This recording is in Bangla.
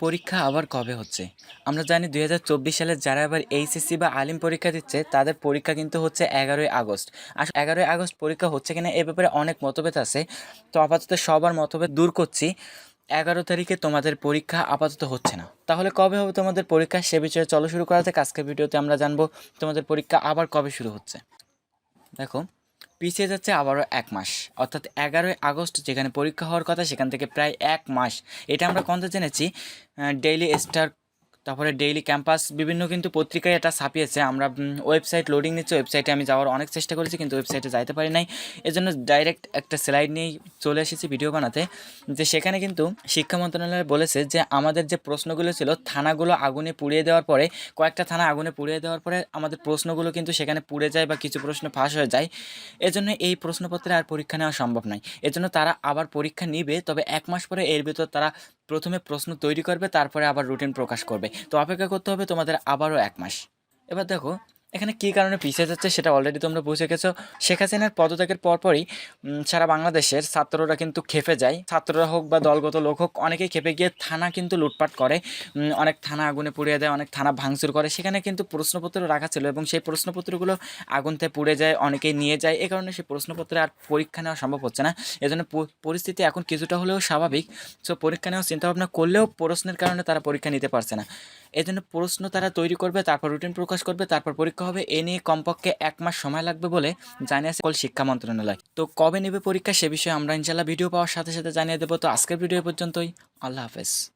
পরীক্ষা আবার কবে হচ্ছে? আমরা জানি দুই হাজার চব্বিশ সালে যারা আবার এইচএসসি বা আলিম পরীক্ষা দিচ্ছে, তাদের পরীক্ষা কিন্তু হচ্ছে এগারোই আগস্ট। আর এগারোই আগস্ট পরীক্ষা হচ্ছে কিনা এ ব্যাপারে অনেক মতভেদ আছে। তো আপাতত সবার মতভেদ দূর করছি। এগারো তারিখে তোমাদের পরীক্ষা আপাতত হচ্ছে না। তাহলে কবে হবে তোমাদের পরীক্ষা? সে বিষয়ে চলো শুরু করা যাক। আজকের ভিডিওতে আমরা জানব তোমাদের পরীক্ষা আবার কবে শুরু হচ্ছে। দেখো পিছিয়ে যাচ্ছে আবারও এক মাস। অর্থাৎ এগারোই আগস্ট যেখানে পরীক্ষা হওয়ার কথা, সেখান থেকে প্রায় এক মাস। এটা আমরা কোনটা জেনেছি? ডেইলি স্টার তারপরে ডেইলি ক্যাম্পাস বিভিন্ন কিন্তু পত্রিকায় এটা ছাপিয়েছে। আমরা ওয়েবসাইট লোডিং নিচ্ছে ওয়েবসাইটে আমি যাওয়ার অনেক চেষ্টা করেছি কিন্তু ওয়েবসাইটে যাইতে পারি নাই। এজন্য ডাইরেক্ট একটা স্লাইড নিয়েই চলে এসেছি ভিডিও বানাতে, যে সেখানে কিন্তু শিক্ষা মন্ত্রণালয় বলেছে যে আমাদের যে প্রশ্নগুলো ছিল, থানাগুলো আগুনে পুড়িয়ে দেওয়ার পরে, কয়েকটা থানা আগুনে পুড়িয়ে দেওয়ার পরে আমাদের প্রশ্নগুলো কিন্তু সেখানে পুড়ে যায় বা কিছু প্রশ্ন ফাঁস হয়ে যায়। এজন্য এই প্রশ্নপত্রে আর পরীক্ষা নেওয়া সম্ভব নয়। এজন্য তারা আবার পরীক্ষা নিবে, তবে এক মাস পরে এর ভিতর তারা প্রথমে প্রশ্ন তৈরি করবে, তারপরে আবার রুটিন প্রকাশ করবে। তো অপেক্ষা করতে হবে তোমাদের আবারও এক মাস। এবার দেখো এখানে কী কারণে পিছিয়ে যাচ্ছে সেটা অলরেডি তোমরা বুঝে গেছো। শেখ হাসিনার পদত্যাগের পরপরই সারা বাংলাদেশের ছাত্ররা কিন্তু খেপে যায়। ছাত্ররা হোক বা দলগত লোক হোক, অনেকেই খেপে গিয়ে থানা কিন্তু লুটপাট করে। অনেক থানা আগুনে পুড়িয়ে দেয়, অনেক থানা ভাঙচুর করে। সেখানে কিন্তু প্রশ্নপত্র রাখা ছিল এবং সেই প্রশ্নপত্রগুলো আগুনতে পুড়ে যায়, অনেকেই নিয়ে যায়। এ কারণে সেই প্রশ্নপত্রে আর পরীক্ষা নেওয়া সম্ভব হচ্ছে না। এজন্য পরিস্থিতি এখন কিছুটা হলেও স্বাভাবিক। সো পরীক্ষা নেওয়ার চিন্তাভাবনা করলেও প্রশ্নের কারণে তারা পরীক্ষা নিতে পারছে না। এই জন্য প্রশ্ন তারা তৈরি করবে, তারপর রুটিন প্রকাশ করবে, তারপর পরীক্ষা হবে, এ নিয়ে কমপক্ষে এক মাস সময় লাগবে বলে জানিয়েছে কল শিক্ষা মন্ত্রণালয়। তো কবে নেবে পরীক্ষা সে বিষয়ে আমরা ইনশাল্লাহ ভিডিও পাওয়ার সাথে সাথে জানিয়ে দেবো। তো আজকের ভিডিও পর্যন্তই। আল্লাহ হাফেজ।